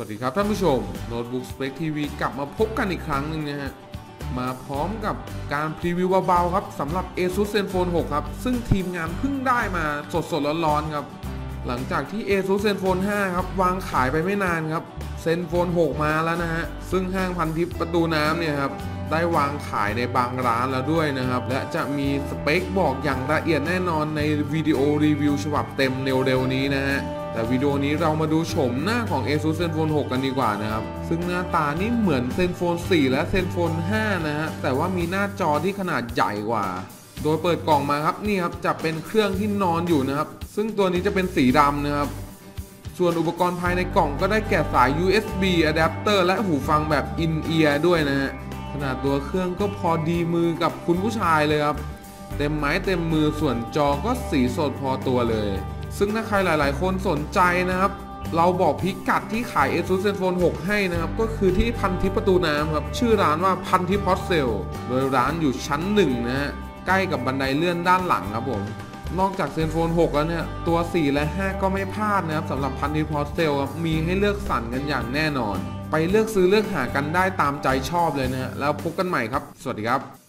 วัสดีครับท่านผู้ชม Notebook Spec TV กลับมาพบกันอีกครั้งหนึ่งนะฮะ มาพร้อมกับการพรีวิวเบาๆครับสำหรับ ASUS ZenFone 6 ครับ ซึ่งทีมงานเพิ่งได้มาสดๆร้อนๆครับ หลังจากที่ ASUS ZenFone 5 ครับ วางขายไปไม่นานครับ ZenFone 6 มาแล้วนะฮะ ซึ่งห้างพันทิปประตูน้ำเนี่ยครับ ได้วางขายในบางร้านแล้วด้วยนะครับ และจะมีสเปคบอกอย่างละเอียดแน่นอนในวิดีโอรีวิวฉบับเต็มเร็วๆนี้นะฮะ แต่วิดีโอนี้เรามาดูโฉมหน้าของ ASUS ZenFone 6 กันดีกว่านะครับ ซึ่งหน้าตานี่เหมือน ZenFone 4 และ ZenFone 5 นะฮะ แต่ว่ามีหน้าจอที่ขนาดใหญ่กว่า โดยเปิดกล่องมาครับนี่ครับจะเป็นเครื่องที่นอนอยู่นะครับ ซึ่งตัวนี้จะเป็นสีดำนะครับส่วนอุปกรณ์ภายในกล่องก็ได้แก่สาย USB adapter และหูฟังแบบ in-ear ด้วยนะฮะ ขนาดตัวเครื่องก็พอดีมือกับคุณผู้ชายเลยครับ เต็มไม้เต็มมือส่วนจอก็สีสดพอตัวเลย ซึ่งถ้าใครหลาย ๆ คนสนใจนะครับ เราบอกพิกัดที่ขาย ASUS ZenFone 6 ให้นะครับ ก็คือที่พันทิปประตูน้ำครับ ชื่อร้านว่าพันทิปฮอตเซลโดยร้านอยู่ชั้นหนึ่งนะฮะใกล้กับบันไดเลื่อนด้านหลังครับผมนอกจาก ZenFone 6แล้วเนี่ย ตัว 4 และ 5 ก็ไม่พลาดนะครับสำหรับพันทิปฮอตเซลครับมีให้เลือกสรรกันอย่างแน่นอน ไปเลือกซื้อเลือกหากันได้ตามใจชอบเลยนะฮะแล้วพบกันใหม่ครับ สวัสดีครับ